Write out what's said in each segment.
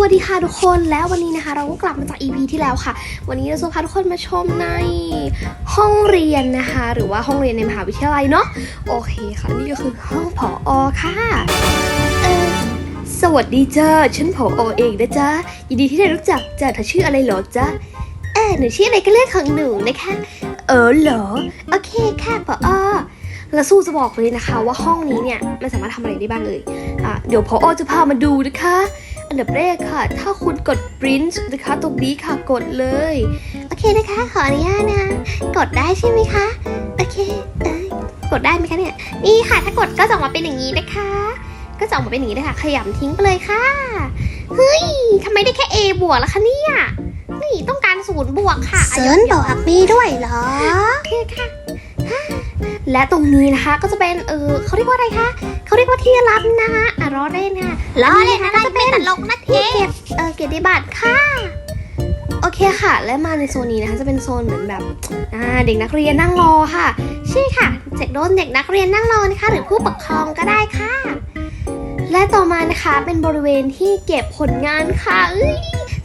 วัสดีค่ะทุกคนแล้ววันนี้นะคะ เราก็กลับมาจาก EP ที่แล้วค่ะ วันนี้เราจะพาทุกคนมาชมในห้องเรียนนะคะ หรือว่าห้องเรียนในมหาวิทยาลัยเนาะโอเคค่ะนี่ก็คือห้องผออค่ะเออสวัสดีจ้าฉันผออเองนะจ๊ะยินดีที่ได้รู้จักจ้าเธอชื่ออะไรเหรอจ๊ะเออหนูชื่ออะไรก็เรื่องของหนูนะคะ เออเหรอโอเคค่ะผออแล้วสู้จะบอกเลยนะคะ ว่าห้องนี้เนี่ยมันสามารถทำอะไรได้บ้างเลยอะเดี๋ยวพออจะพามาดูนะคะ อันดับแรกค่ะ ถ้าคุณกด print นะคะ ตรงนี้ค่ะกดเลย โอเคนะคะ ขออนุญาตนะ กดได้ใช่ไหมคะ โอเคเอ้ยกดได้ไหมคะเนี่ย นี่ค่ะ ถ้ากดก็จะออกมาเป็นอย่างนี้นะคะ ก็จะออกมาเป็นอย่างนี้นะคะขยำทิ้งไปเลยค่ะ เฮ้ยทำไมได้แค่ A บวกล่ะคะเนี่ย นี่ต้องการศูนย์บวกค่ะเซิร์นบอกมีด้วยเหรอ โอเคค่ะ และตรงนี้นะคะก็จะเป็นเออเขาเรียกว่าอะไรคะเขาเรียกว่าที่รับนะคะอะรอเล่นค่ะล้อเล่นอะไรเป็นตลกนะเทที่เก็บเออเกียรติบัตรค่ะโอเคค่ะ และมาในโซนนี้นะคะจะเป็นโซนเหมือนแบบอ่าเด็กนักเรียนนั่งรอค่ะใช่ค่ะเด็กโดนเด็กนักเรียนนั่งรอนะคะหรือผู้ปกครองก็ได้ค่ะ และต่อมานะคะเป็นบริเวณที่เก็บผลงานค่ะเอ้ย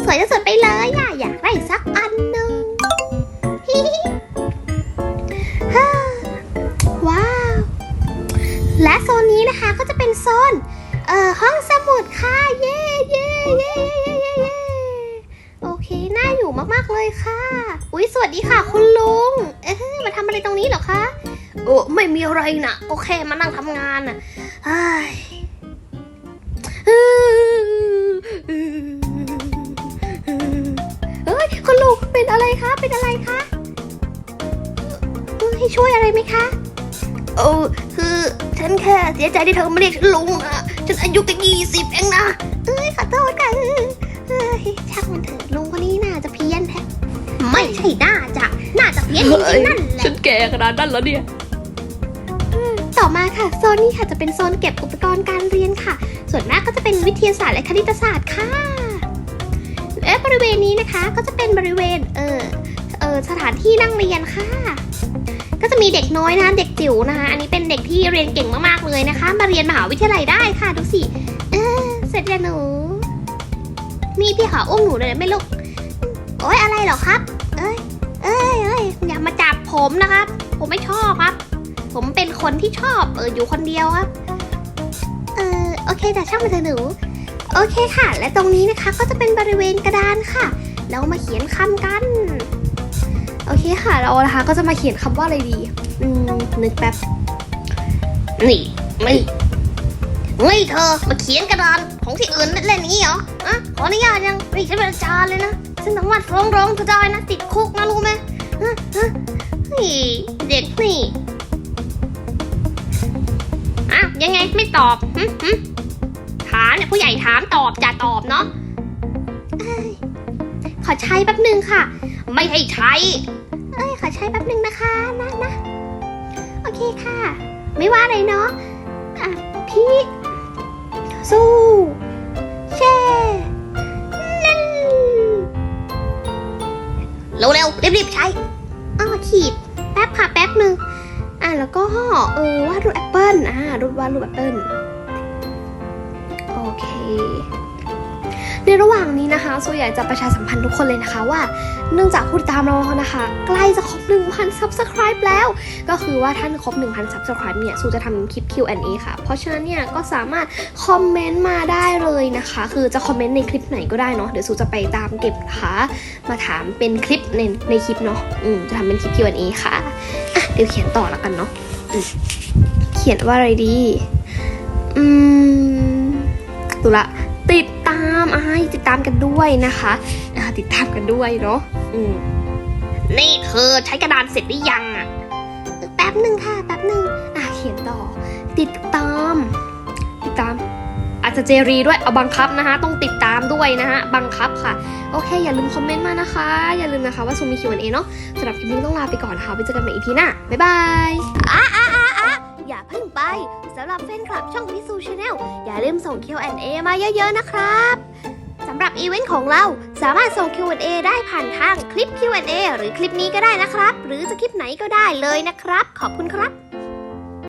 สวยจะสวยไปเลยอะอยากได้สักอันหนึ่ง นโซนเอ่อห้องสมุดค่ะ เย่เย่เย่เย่เย่เย่โอเค น่าอยู่มากๆเลยค่ะ อุ๊ย สวัสดีค่ะ คุณลุง เอ๊ะมาทำอะไรตรงนี้เหรอคะโอ้ไม่มีอะไรนะโอเค มานั่งทำงานน่ะเฮ้ย คุณลุงเป็นอะไรคะ เป็นอะไรคะ ให้ช่วยอะไรไหมคะ โอ้คือ ฉันแค่เสียใจที่เธอไม่เรียกฉันลุงอะฉันอายุแค่ยี่สิบเองนะ เอ้ยขอโทษค่ะเอ้ยช่างมันเถอะลุงคนนี้น่าจะเพี้ยนแท้ไม่ใช่น่าจะ น่าจะเพี้ยนจริงๆนั่นแหละ ฉันแก่ขนาดนั้นแล้วเนี่ย ต่อมาค่ะ โซนนี้ค่ะจะเป็นโซนเก็บอุปกรณ์การเรียนค่ะ ส่วนมากก็จะเป็นวิทยาศาสตร์และคณิตศาสตร์ค่ะ และบริเวณนี้นะคะก็จะเป็นบริเวณเออเออสถานที่นั่งเรียนค่ะก็จะ มีเด็กน้อยนะคะเด็กจิ๋วนะคะ อันนี้เป็นเด็กที่เรียนเก่งมากๆเลยนะคะ มาเรียนมหาวิทยาลัยได้ค่ะดูสิเออเสร็จแล้วหนูมีพี่ขออุ้มหนูเลยไหม่ลูกโอ๊ยอะไรหรอครับ เอ้ยเอ้ยเอ้ยอย่ามาจับผมนะครับ ผมไม่ชอบครับ ผมเป็นคนที่ชอบเอออยู่คนเดียวครับ เออโอเคแต่ช่างมันเถอะหนู โอเคค่ะ และตรงนี้นะคะก็จะเป็นบริเวณกระดานค่ะ เรามาเขียนคำกัน โอเคค่ะเรานะคะก็จะมาเขียนคำว่าอะไรดี อืมนึกแป๊บ นี่ไม่นี่เธอมาเขียนกระดานของที่อื่นเล่นนี้เหรออะขออนุญาตยังนี่ฉันเป็นอาจารย์เลยนะฉันสามารถฟ้องร้องเธอได้นะติดคุกนะรู้ไหมฮะฮะนี่เด็กนี่อะยังไงไม่ตอบหึหึถามเนี่ยผู้ใหญ่ถามตอบจะตอบเนาะขอใช้แป๊บหนึ่งค่ะ ไม่ให้ใช้ เอ้ยขอใช้แป๊บหนึ่งนะคะนะนะโอเคค่ะ ไม่ว่าอะไรเนาะอะพี่สู้แช่เล่นเร็วๆรีบๆใช้อ้าวขีดแป๊บค่ะแป๊บหนึ่งอะแล้วก็เออวาดรูปแอปเปิลอ่ารูปวาดรูปแอปเปิลโอเค ในระหว่างนี้นะคะโซอยากจะประชาสัมพันธ์ทุกคนเลยนะคะว่า เนื่องจากผู้ติดตามเรานะคะ ใกล้จะครบ 1,000 subscribe แล้ว ก็คือว่าท่านครบ 1,000 subscribe เนี่ยซูจะทำคลิป Q&A ค่ะ เพราะฉะนั้นเนี่ยก็สามารถคอมเมนต์มาได้เลยนะคะ คือจะคอมเมนต์ในคลิปไหนก็ได้เนาะเดี๋ยวซูจะไปตามเก็บนะคะมาถามเป็นคลิปในในคลิปเนาะอืมจะทำเป็นคลิป Q&A ค่ะอะเดี๋ยวเขียนต่อแล้วกันเนาะอืมเขียนว่าอะไรดี อืมตุละ ติดตามไอติดตามกันด้วยนะคะติดตามกันด้วยเนาะอืมนี่เธอใช้กระดานเสร็จหรือยังอะแป๊บหนึ่งค่ะแป๊บหนึ่งอะเขียนต่อ ติดตาม ติดตาม อาจจะเจรีด้วยเอาบังคับนะคะ ต้องติดตามด้วยนะฮะบังคับค่ะ โอเค อย่าลืมคอมเมนต์มานะคะ อย่าลืมนะคะว่าซูมี Q&A เอเนาะสำหรับคลิปนี้ต้องลาไปก่อนนะคะไว้เจอกันใหม่ EP หน้าบ๊ายบายอะ อย่าเพิ่งไปสำหรับแฟนคลับช่องพิซูชาแนลอย่าลืมส่ง Q&A มาเยอะๆนะครับสำหรับอีเวนต์ของเราสามารถส่ง Q&A ได้ผ่านทางคลิป Q&A หรือคลิปนี้ก็ได้นะครับ หรือจะคลิปไหนก็ได้เลยนะครับ ขอบคุณครับ